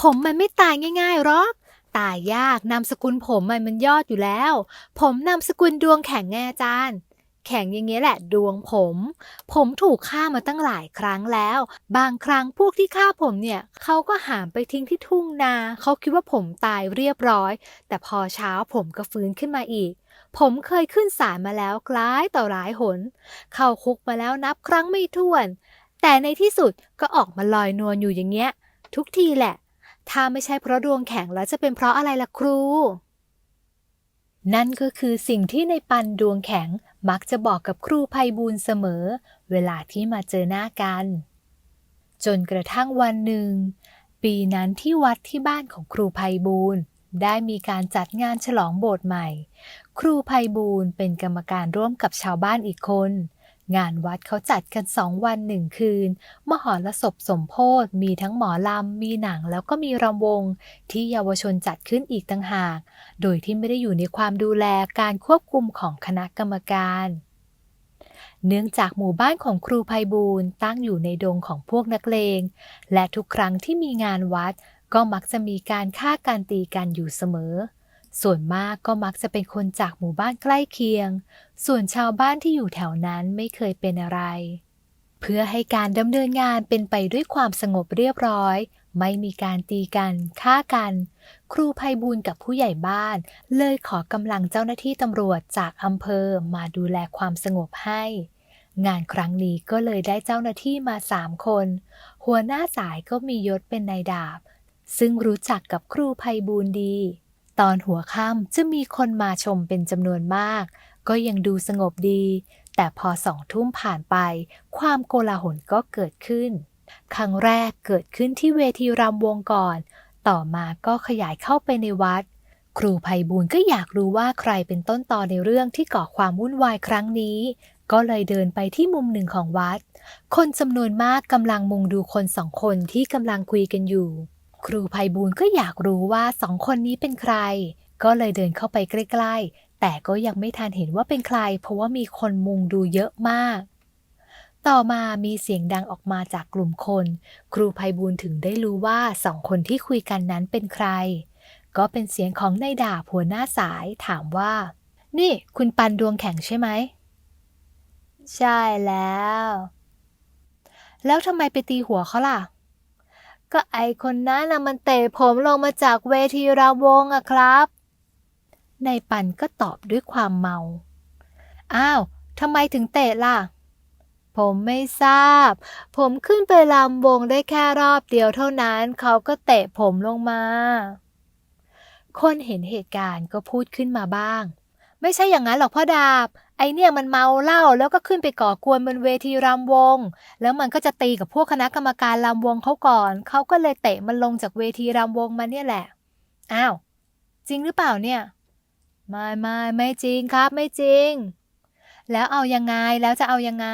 ผมมันไม่ตายง่ายๆหรอก ตายยากนามสกุลผมมันมันยอดอยู่แล้ว ผมนามสกุลดวงแข็งไงอาจารย์แข็งอย่างเงี้ยแหละดวงผม ผมถูกฆ่ามาตั้งหลายครั้งแล้ว บางครั้งพวกที่ฆ่าผมเนี่ยเขาก็หามไปทิ้งที่ทุ่งนา เขาคิดว่าผมตายเรียบร้อย แต่พอเช้าผมก็ฟื้นขึ้นมาอีก ผมเคยขึ้นศาลมาแล้วกลายต่อหลายหน เข้าคุกมาแล้วนับครั้งไม่ถ้วน แต่ในที่สุดก็ออกมาลอยนวลอยู่อย่างเงี้ย ทุกทีแหละ ถ้าไม่ใช่เพราะดวงแข็งแล้วจะเป็นเพราะอะไรล่ะครู นั่นก็คือสิ่งที่ในปันดวงแข็งมักจะบอกกับครูภัยบูลเสมอ เวลาที่มาเจอหน้ากัน จนกระทั่งวันหนึ่ง ปีนั้นที่วัดที่บ้านของครูภัยบูลได้มีการจัดงานฉลองโบสถ์ใหม่ ครูภัยบูลเป็นกรรมการร่วมกับชาวบ้านอีกคน งานวัดเขาจัดกันสองวันหนึ่งคืน มหรสพสมโพธมีทั้งหมอลำ มีหนังแล้วก็มีรำวง ที่เยาวชนจัดขึ้นอีกต่างหาก โดยที่ไม่ได้อยู่ในความดูแลการควบคุมของคณะกรรมการ เนื่องจากหมู่บ้านของครูภัยบูลตั้งอยู่ในดงของพวกนักเลง และทุกครั้งที่มีงานวัดก็มักจะมีการฆ่าการตีกันอยู่เสมอ ส่วนมากก็มักจะเป็นคนจากหมู่บ้านใกล้เคียง ส่วนชาวบ้านที่อยู่แถวนั้นไม่เคยเป็นอะไร เพื่อให้การดำเนินงานเป็นไปด้วยความสงบเรียบร้อย ไม่มีการตีกัน ฆ่ากัน ครูภัยบูลกับผู้ใหญ่บ้าน เลยขอกำลังเจ้าหน้าที่ตำรวจจากอำเภอมาดูแลความสงบให้ งานครั้งนี้ก็เลยได้เจ้าหน้าที่มาสามคน หัวหน้าสายก็มียศเป็นนายดาบ ซึ่งรู้จักกับครูภัยบูลดี ตอนหัวค่ำจะมีคนมาชมเป็นจำนวนมาก ก็ยังดูสงบดี แต่พอสองทุ่มผ่านไป ความโกลาหลก็เกิดขึ้น ครั้งแรกเกิดขึ้นที่เวทีรำวงก่อน ต่อมาก็ขยายเข้าไปในวัด ครูภัยบูลก็อยากรู้ว่าใครเป็นต้นตอในเรื่องที่ก่อความวุ่นวายครั้งนี้ ก็เลยเดินไปที่มุมหนึ่งของวัด คนจำนวนมากกำลังมุงดูคนสองคนที่กำลังคุยกันอยู่ ครูภัยบูลย์ก็อยากรู้ว่าสองคนนี้เป็นใคร ก็เลยเดินเข้าไปใกล้ๆ แต่ก็ยังไม่ทันเห็นว่าเป็นใคร เพราะว่ามีคนมุงดูเยอะมาก ต่อมามีเสียงดังออกมาจากกลุ่มคน ครูภัยบูลย์ถึงได้รู้ว่าสองคนที่คุยกันนั้นเป็นใคร ก็เป็นเสียงของนายดาบหัวหน้าสายถามว่า นี่คุณปันดวงแข็งใช่ไหม ใช่แล้ว แล้วทำไมไปตีหัวเขาล่ะ ก็ไอคนนั้นนะมันเตะผมลงมาจากเวทีรำวงอะครับนายปันก็ตอบด้วยความเมา อ้าว ทำไมถึงเตะล่ะ ผมไม่ทราบ ผมขึ้นไปลำวงได้แค่รอบเดียวเท่านั้น เขาก็เตะผมลงมา คนเห็นเหตุการณ์ก็พูดขึ้นมาบ้าง ไม่ใช่อย่างนั้นหรอกพ่อดาบ ไอเนี่ยมันเมาเหล้าแล้วก็ขึ้นไปก่อกวนบนเวทีรำวง แล้วมันก็จะตีกับพวกคณะกรรมการรำวงเขาก่อน เขาก็เลยเตะมันลงจากเวทีรำวงมาเนี่ยแหละ อ้าว จริงหรือเปล่าเนี่ย ไม่ไม่ไม่จริงครับ ไม่จริง แล้วเอายังไงแล้วจะเอายังไง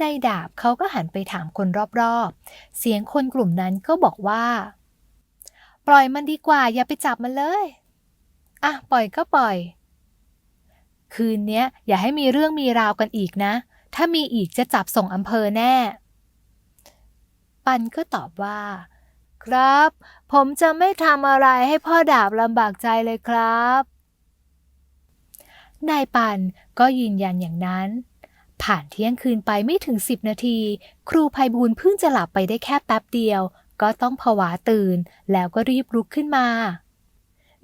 นายดาบเขาก็หันไปถามคนรอบๆ เสียงคนกลุ่มนั้นก็บอกว่า ปล่อยมันดีกว่าอย่าไปจับมันเลย อะปล่อยก็ปล่อย คืนเนี้ยอย่าให้มีเรื่องมีราวกันอีกนะ ถ้ามีอีกจะจับส่งอำเภอแน่ ปันก็ตอบว่า ครับ ผมจะไม่ทำอะไรให้พ่อดาบลำบากใจเลยครับนายปันก็ยืนยันอย่างนั้น ผ่านเที่ยงคืนไปไม่ถึงสิบนาที ครูภัยบูลเพิ่งจะหลับไปได้แค่แป๊บเดียว ก็ต้องผวาตื่น แล้วก็รีบลุกขึ้นมา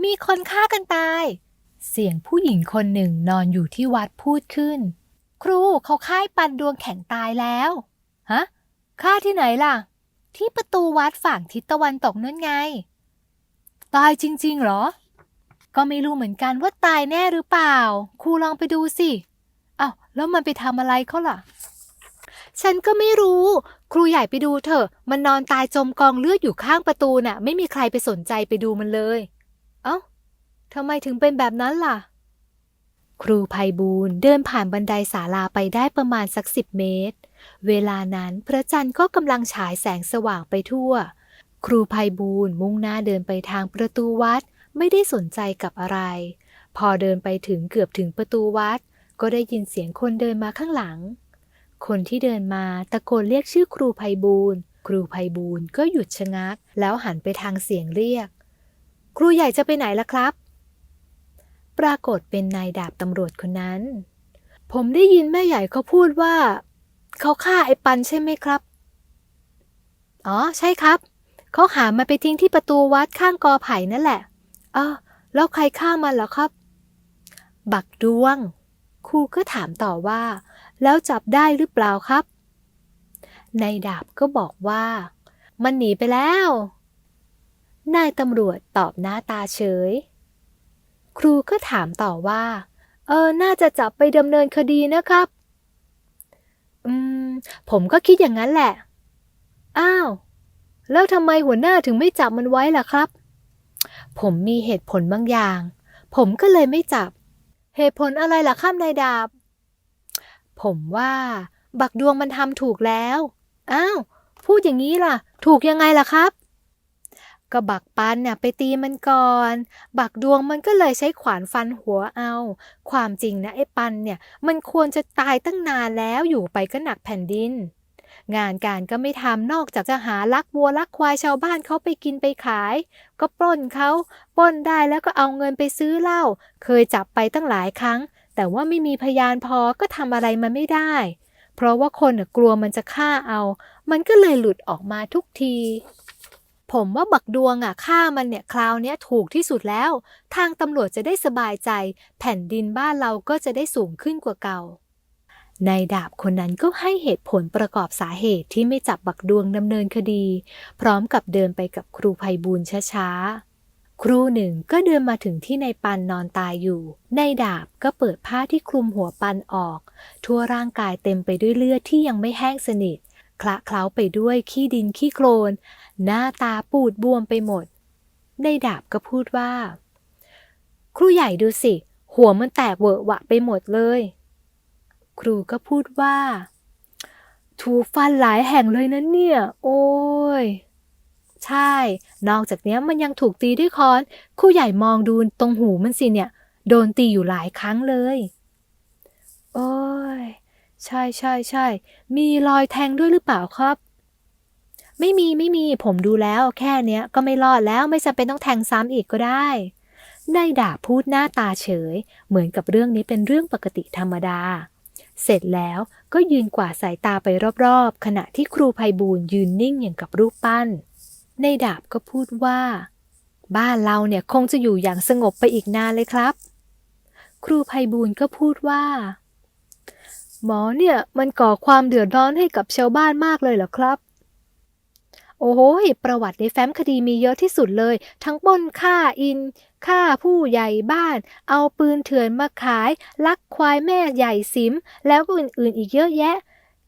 มีคนฆ่ากันตาย เสียงผู้หญิงคนหนึ่งนอนอยู่ที่วัดพูดขึ้น ครูเขาฆ่าไอ้ปันดวงแข็งตายแล้วฮะฆ่าที่ไหนล่ะ ที่ประตูวัดฝั่งทิศตะวันตกนั่นไง ตายจริงๆเหรอ ก็ไม่รู้เหมือนกันว่าตายแน่หรือเปล่า ครูลองไปดูสิอ้าวแล้วมันไปทำอะไรเขาล่ะ ฉันก็ไม่รู้ ครูใหญ่ไปดูเถอะ มันนอนตายจมกองเลือดอยู่ข้างประตูน่ะ ไม่มีใครไปสนใจไปดูมันเลย เอ้า ทำไมถึงเป็นแบบนั้นล่ะ ครูภัยบูลย์เดินผ่านบันไดศาลาไปได้ประมาณสักสิบเมตร เวลานั้นพระจันทร์ก็กำลังฉายแสงสว่างไปทั่ว ครูภัยบูลย์มุ่งหน้าเดินไปทางประตูวัดไม่ได้สนใจกับอะไร พอเดินไปถึงเกือบถึงประตูวัด ก็ได้ยินเสียงคนเดินมาข้างหลัง คนที่เดินมาตะโกนเรียกชื่อครูภัยบูลย์ครูภัยบูลย์ก็หยุดชะงัก แล้วหันไปทางเสียงเรียก ครูใหญ่จะไปไหนล่ะครับ ปรากฏเป็นนายดาบตำรวจคนนั้น ผมได้ยินแม่ใหญ่เขาพูดว่า เขาฆ่าไอ้ปันใช่ไหมครับ อ๋อ ใช่ครับ เขาหามาไปทิ้งที่ประตูวัดข้างกอไผ่นั่นแหละเออแล้วใครฆ่ามันเหรอครับ บักดวง ครูก็ถามต่อว่า แล้วจับได้หรือเปล่าครับ นายดาบก็บอกว่า มันหนีไปแล้ว นายตำรวจตอบหน้าตาเฉย ครูก็ถามต่อว่า เออ น่าจะจับไปดำเนินคดีนะครับ อืม ผมก็คิดอย่างนั้นแหละ อ้าว แล้วทำไมหัวหน้าถึงไม่จับมันไว้ล่ะครับ ผมมีเหตุผลบางอย่าง ผมก็เลยไม่จับ เหตุผลอะไรล่ะข้ามนายดาบ ผมว่า บักดวงมันทำถูกแล้ว อ้าว พูดอย่างนี้ล่ะ ถูกยังไงล่ะครับ ก็บักปันเนี่ยไปตีมันก่อน บักดวงมันก็เลยใช้ขวานฟันหัวเอา ความจริงนะไอ้ปันเนี่ย มันควรจะตายตั้งนานแล้วอยู่ไปก็หนักแผ่นดิน งานการก็ไม่ทำนอกจากจะหาลักวัวลักควายชาวบ้านเขาไปกินไปขาย ก็ปล้นเขาปล้นได้แล้วก็เอาเงินไปซื้อเหล้าเคยจับไปตั้งหลายครั้ง แต่ว่าไม่มีพยานพอก็ทำอะไรมันไม่ได้ เพราะว่าคนกลัวมันจะฆ่าเอา มันก็เลยหลุดออกมาทุกที ผมว่าบักดวงอะฆ่ามันเนี่ยคราวเนี้ยถูกที่สุดแล้ว ทางตำรวจจะได้สบายใจ แผ่นดินบ้านเราก็จะได้สูงขึ้นกว่าเก่านายดาบคนนั้นก็ให้เหตุผลประกอบสาเหตุที่ไม่จับบักดวงดำเนินคดี พร้อมกับเดินไปกับครูภัยบูลช้าๆ ครูหนึ่งก็เดินมาถึงที่นายปันนอนตายอยู่นายดาบก็เปิดผ้าที่คลุมหัวปันออก ทั่วร่างกายเต็มไปด้วยเลือดที่ยังไม่แห้งสนิท คละเคล้าไปด้วยขี้ดินขี้โคลน หน้าตาปูดบวมไปหมดนดาบก็พูดว่า ครูใหญ่ดูสิ หัวมันแตกเวอะวะไปหมดเลย ครูก็พูดว่า ถูกฟันหลายแห่งเลยนะเนี่ย โอ้ยใช่ นอกจากนี้มันยังถูกตีด้วยค้อน ครูใหญ่มองดูตรงหูมันสิเนี่ย โดนตีอยู่หลายครั้งเลย โอ้ย ใช่ใช่ใช่ มีรอยแทงด้วยหรือเปล่าครับ ไม่มีไม่มีผมดูแล้วแค่เนี้ยก็ไม่รอดแล้วไม่จำเป็นต้องแทงซ้ำอีกก็ได้นายดาบพูดหน้าตาเฉย เหมือนกับเรื่องนี้เป็นเรื่องปกติธรรมดา เสร็จแล้วก็ยืนกวาดสายตาไปรอบๆ ขณะที่ครูภัยบูลยืนนิ่งอย่างกับรูปปั้นในดาบก็พูดว่า บ้านเราเนี่ยคงจะอยู่อย่างสงบไปอีกนานเลยครับ ครูภัยบูลก็พูดว่า หมอเนี่ยมันก่อความเดือดร้อนให้กับชาวบ้านมากเลยเหรอครับ โอ้โหประวัติในแฟ้มคดีมีเยอะที่สุดเลย ทั้งปล้นฆ่าอินฆ่าผู้ใหญ่บ้าน เอาปืนเถื่อนมาขาย ลักควายแม่ใหญ่สิม แล้วก็อื่นๆอีกเยอะแยะ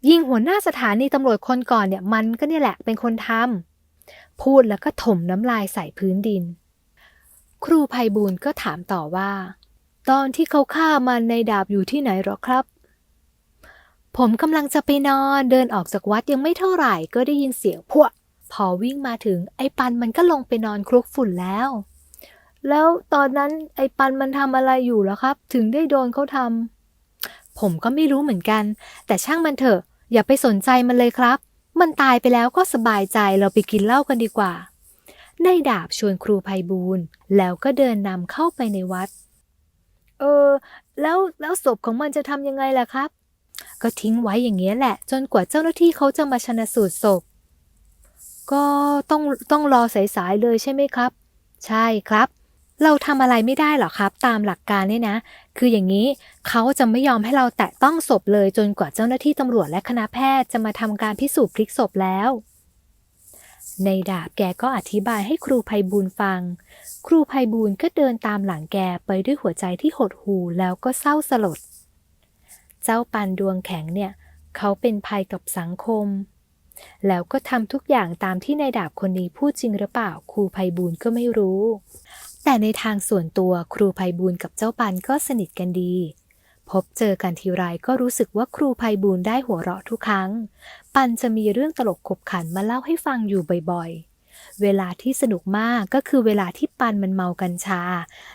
ยิงหัวหน้าสถานีตำรวจคนก่อนเนี่ยมันก็เนี่ยแหละเป็นคนทำพูดแล้วก็ถมน้ำลายใส่พื้นดิน ครูภัยบูลก็ถามต่อว่า ตอนที่เขาฆ่ามันในดาบอยู่ที่ไหนหรอครับ ผมกำลังจะไปนอนเดินออกจากวัดยังไม่เท่าไหร่ก็ได้ยินเสียงพวกพอวิ่งมาถึงไอ้ปันมันก็ลงไปนอนคลุกฝุ่นแล้ว แล้วตอนนั้นไอ้ปันมันทำอะไรอยู่แล้วครับ ถึงได้โดนเขาทำผมก็ไม่รู้เหมือนกัน แต่ช่างมันเถอะ อย่าไปสนใจมันเลยครับ มันตายไปแล้วก็สบายใจเราไปกินเหล้ากันดีกว่านายดาบชวนครูภัยบูลแล้วก็เดินนำเข้าไปในวัด เออ แล้วแล้วศพของมันจะทำยังไงล่ะครับ ก็ทิ้งไว้อย่างเงี้ยแหละ จนกว่าเจ้าหน้าที่เขาจะมาชนะสูตรศพ ก็ต้องต้องรอสายๆเลยใช่ไหมครับ ใช่ครับ เราทำอะไรไม่ได้หรอครับ ตามหลักการเนี่ยนะ คืออย่างนี้เขาจะไม่ยอมให้เราแตะต้องศพเลยจนกว่าเจ้าหน้าที่ตำรวจและคณะแพทย์จะมาทำการพิสูจน์พลิกศพแล้วในดาบแกก็อธิบายให้ครูภัยบูลฟัง ครูภัยบูลก็เดินตามหลังแกไปด้วยหัวใจที่หดหู่แล้วก็เศร้าสลด เจ้าปันดวงแข็งเนี่ยเขาเป็นภัยกับสังคม แล้วก็ทำทุกอย่างตามที่นายดาบคนนี้พูดจริงหรือเปล่าครูภัยบูลก็ไม่รู้ แต่ในทางส่วนตัวครูภัยบูลกับเจ้าปันก็สนิทกันดี พบเจอกันทีไรก็รู้สึกว่าครูภัยบูลได้หัวเราะทุกครั้ง ปันจะมีเรื่องตลกขบขันมาเล่าให้ฟังอยู่บ่อยๆ เวลาที่สนุกมากก็คือเวลาที่ปันมันเมากัญชา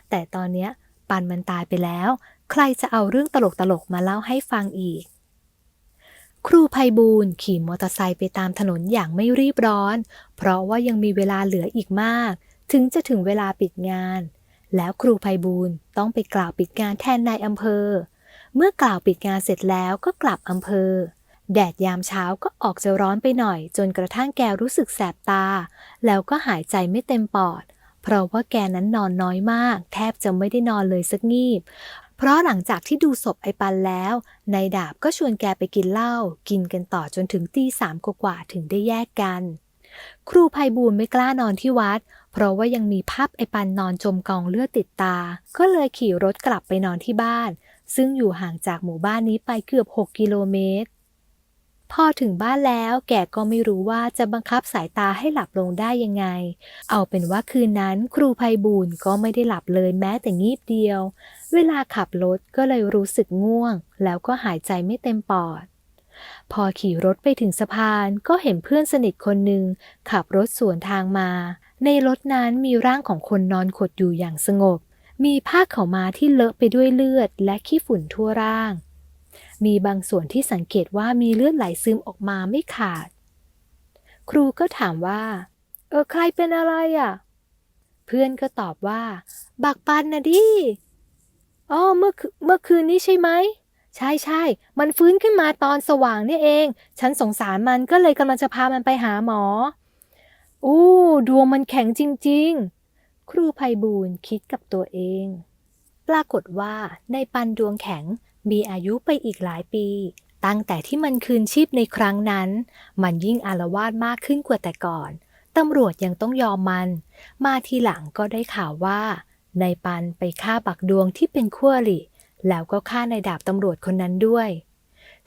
แต่ตอนเนี้ยปันมันตายไปแล้ว ใครจะเอาเรื่องตลกๆมาเล่าให้ฟังอีก ครูภัยบูลขี่มอเตอร์ไซค์ไปตามถนนอย่างไม่รีบร้อน เพราะว่ายังมีเวลาเหลืออีกมาก ถึงจะถึงเวลาปิดงาน แล้วครูภัยบูลต้องไปกล่าวปิดงานแทนนายอำเภอ เมื่อกล่าวปิดงานเสร็จแล้วก็กลับอำเภอแดดยามเช้าก็ออกจะร้อนไปหน่อย จนกระทั่งแกรู้สึกแสบตา แล้วก็หายใจไม่เต็มปอด เพราะว่าแกนั้นนอนน้อยมาก แทบจะไม่ได้นอนเลยสักงีบ เพราะหลังจากที่ดูศพไอปันแล้วนายดาบก็ชวนแกไปกินเหล้ากินกันต่อจนถึงตีสามกว่าถึงได้แยกกัน ครูภัยบูลไม่กล้านอนที่วัด เพราะว่ายังมีภาพไอปันนอนจมกองเลือดติดตา ก็เลยขี่รถกลับไปนอนที่บ้าน ซึ่งอยู่ห่างจากหมู่บ้านนี้ไปเกือบ 6 กิโลเมตร พอถึงบ้านแล้วแกก็ไม่รู้ว่าจะบังคับสายตาให้หลับลงได้ยังไง เอาเป็นว่าคืนนั้นครูภัยบูลก็ไม่ได้หลับเลยแม้แต่งีบเดียว เวลาขับรถก็เลยรู้สึกง่วง แล้วก็หายใจไม่เต็มปอด พอขี่รถไปถึงสะพานก็เห็นเพื่อนสนิทคนหนึ่งขับรถสวนทางมา ในรถนั้นมีร่างของคนนอนขดอยู่อย่างสงบ มีผ้าขาวม้าที่เลอะไปด้วยเลือดและขี้ฝุ่นทั่วร่าง มีบางส่วนที่สังเกตว่ามีเลือดไหลซึมออกมาไม่ขาด ครูก็ถามว่า เออใครเป็นอะไรอะ เพื่อนก็ตอบว่า บักปันนะดิอ๋อเมื่อคืเมื่อคืนนี้ใช่ไหม ใช่ใช่ มันฟื้นขึ้นมาตอนสว่างนี่เอง ฉันสงสารมันก็เลยกำลังจะพามันไปหาหมอ อู้ดวงมันแข็งจริง ๆ ครูภัยบูลคิดกับตัวเอง ปรากฏว่าในปันดวงแข็ง มีอายุไปอีกหลายปี ตั้งแต่ที่มันคืนชีพในครั้งนั้น มันยิ่งอารวาสมากขึ้นกว่าแต่ก่อน ตำรวจยังต้องยอมมัน มาทีหลังก็ได้ข่าวว่า ในปันไปฆ่าบักดวงที่เป็นขั้วหลีแล้วก็ฆ่าในดาบตำรวจคนนั้นด้วย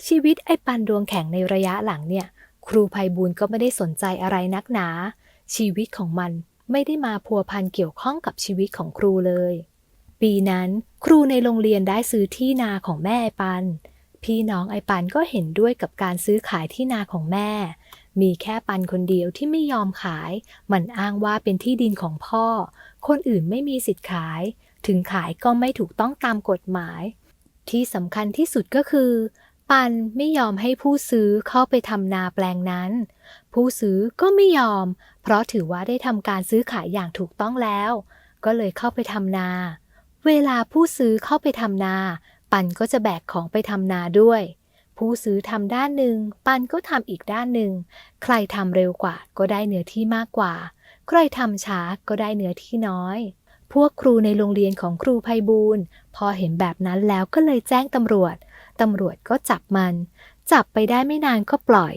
ชีวิตไอ้ปันดวงแข็งในระยะหลังเนี่ย ครูภัยบูลก็ไม่ได้สนใจอะไรนักหนา ชีวิตของมันไม่ได้มาพัวพันเกี่ยวข้องกับชีวิตของครูเลย ปีนั้นครูในโรงเรียนได้ซื้อที่นาของแม่ไอปัน พี่น้องไอปันก็เห็นด้วยกับการซื้อขายที่นาของแม่ มีแค่ปันคนเดียวที่ไม่ยอมขาย มันอ้างว่าเป็นที่ดินของพ่อ คนอื่นไม่มีสิทธิ์ขาย ถึงขายก็ไม่ถูกต้องตามกฎหมาย ที่สำคัญที่สุดก็คือ ปันไม่ยอมให้ผู้ซื้อเข้าไปทำนาแปลงนั้น ผู้ซื้อก็ไม่ยอม เพราะถือว่าได้ทำการซื้อขายอย่างถูกต้องแล้ว ก็เลยเข้าไปทำนา เวลาผู้ซื้อเข้าไปทำนา ปันก็จะแบกของไปทำนาด้วย ผู้ซื้อทำด้านหนึ่ง ปันก็ทำอีกด้านหนึ่ง ใครทำเร็วกว่าก็ได้เนื้อที่มากกว่า ใครทำช้าก็ได้เนื้อที่น้อย พวกครูในโรงเรียนของครูภัยบูลพอเห็นแบบนั้นแล้วก็เลยแจ้งตำรวจ ตำรวจก็จับมัน จับไปได้ไม่นานก็ปล่อย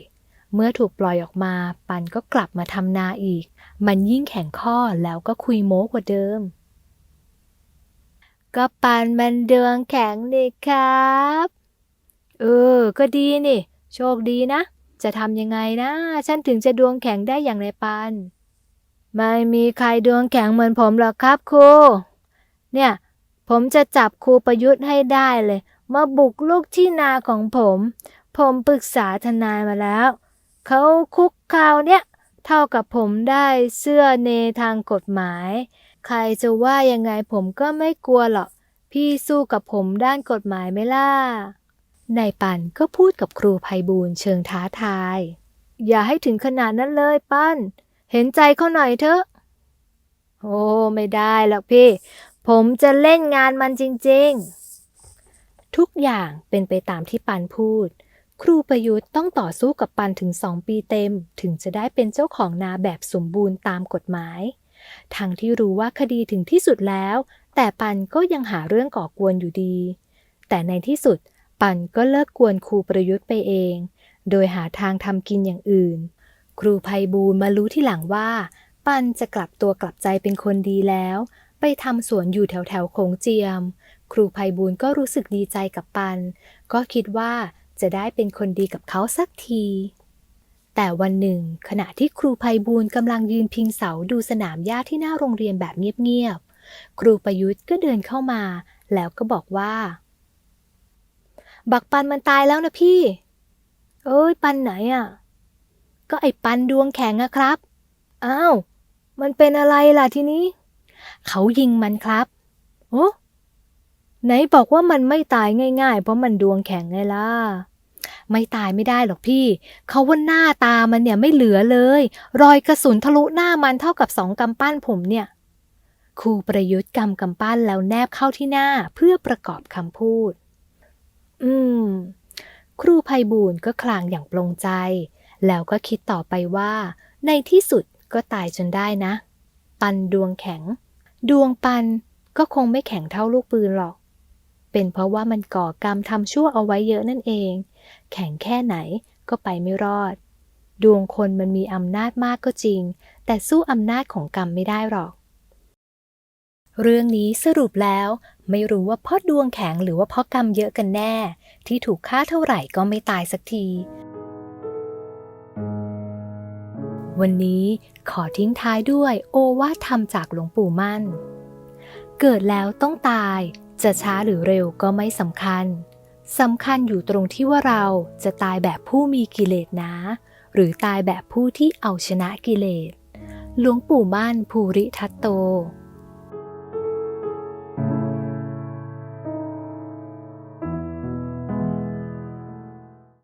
เมื่อถูกปล่อยออกมา ปันก็กลับมาทำนาอีก มันยิ่งแข็งข้อแล้วก็คุยโม้กว่าเดิม ก็ปันมันดวงแข็งนี่ครับ เออ ก็ดีนี่ โชคดีนะ จะทำยังไงนะ ฉันถึงจะดวงแข็งได้อย่างในปันไม่มีใครดวงแข็งเหมือนผมหรอกครับครู เนี่ย ผมจะจับครูประยุทธ์ให้ได้เลย มาบุกลุกที่นาของผม ผมปรึกษาทนายมาแล้ว เขาคุกคาวเนี่ย เท่ากับผมได้เสื้อเนทางกฎหมาย ใครจะว่ายังไงผมก็ไม่กลัวหรอก พี่สู้กับผมด้านกฎหมายไหมล่ะนายปันก็พูดกับครูภัยบูลเชิงท้าทาย อย่าให้ถึงขนาดนั้นเลยปันเห็นใจเขาหน่อยเถอะ โอ้ไม่ได้หรอกพี่ ผมจะเล่นงานมันจริง ๆ ทุกอย่างเป็นไปตามที่ปันพูด ครูประยุทธ์ต้องต่อสู้กับปันถึงสองปีเต็ม ถึงจะได้เป็นเจ้าของนาแบบสมบูรณ์ตามกฎหมาย ทั้งที่รู้ว่าคดีถึงที่สุดแล้ว แต่ปันก็ยังหาเรื่องก่อกวนอยู่ดี แต่ในที่สุดปันก็เลิกกวนครูประยุทธ์ไปเอง โดยหาทางทำกินอย่างอื่น ครูภัยบูลมารู้ที่หลังว่า ปันจะกลับตัวกลับใจเป็นคนดีแล้ว ไปทำสวนอยู่แถวแถวโขงเจียม ครูภัยบูลก็รู้สึกดีใจกับปัน ก็คิดว่าจะได้เป็นคนดีกับเขาสักที แต่วันหนึ่ง ขณะที่ครูภัยบูลกำลังยืนพิงเสาดูสนามหญ้าที่หน้าโรงเรียนแบบเงียบๆ ครูประยุทธ์ก็เดินเข้ามา แล้วก็บอกว่า บักปันมันตายแล้วนะพี่ เอ้ยปันไหนอะ่ะ ก็ไอ้ปันดวงแข็งอะครับ อ้าว มันเป็นอะไรล่ะทีนี้ เขายิงมันครับ โอ้ไหนบอกว่ามันไม่ตายง่ายๆ เพราะมันดวงแข็งไงล่ะ ไม่ตายไม่ได้หรอกพี่ เขาว่าหน้าตามันเนี่ยไม่เหลือเลย รอยกระสุนทะลุหน้ามันเท่ากับสองกำปั้นผมเนี่ยครูประยุทธ์กำกำปั้นแล้วแนบเข้าที่หน้าเพื่อประกอบคำพูด อืม ครูภัยบูลย์ก็คลางอย่างปลงใจ แล้วก็คิดต่อไปว่า ในที่สุดก็ตายจนได้นะ ปันดวงแข็ง ดวงปันก็คงไม่แข็งเท่าลูกปืนหรอก เป็นเพราะว่ามันก่อกรรมทำชั่วเอาไว้เยอะนั่นเอง แข็งแค่ไหนก็ไปไม่รอด ดวงคนมันมีอำนาจมากก็จริง แต่สู้อำนาจของกรรมไม่ได้หรอก เรื่องนี้สรุปแล้วไม่รู้ว่าเพ่อดวงแข็งหรือว่าเพ่อกรรมเยอะกันแน่ ที่ถูกฆ่าเท่าไหร่ก็ไม่ตายสักที วันนี้ขอทิ้งท้ายด้วยโอวาทธรรมจากหลวงปู่มั่น เกิดแล้วต้องตาย จะช้าหรือเร็วก็ไม่สำคัญสำคัญอยู่ตรงที่ว่าเราจะตายแบบผู้มีกิเลสนะ หรือตายแบบผู้ที่เอาชนะกิเลสหลวงปู่มั่นภูริทัตโต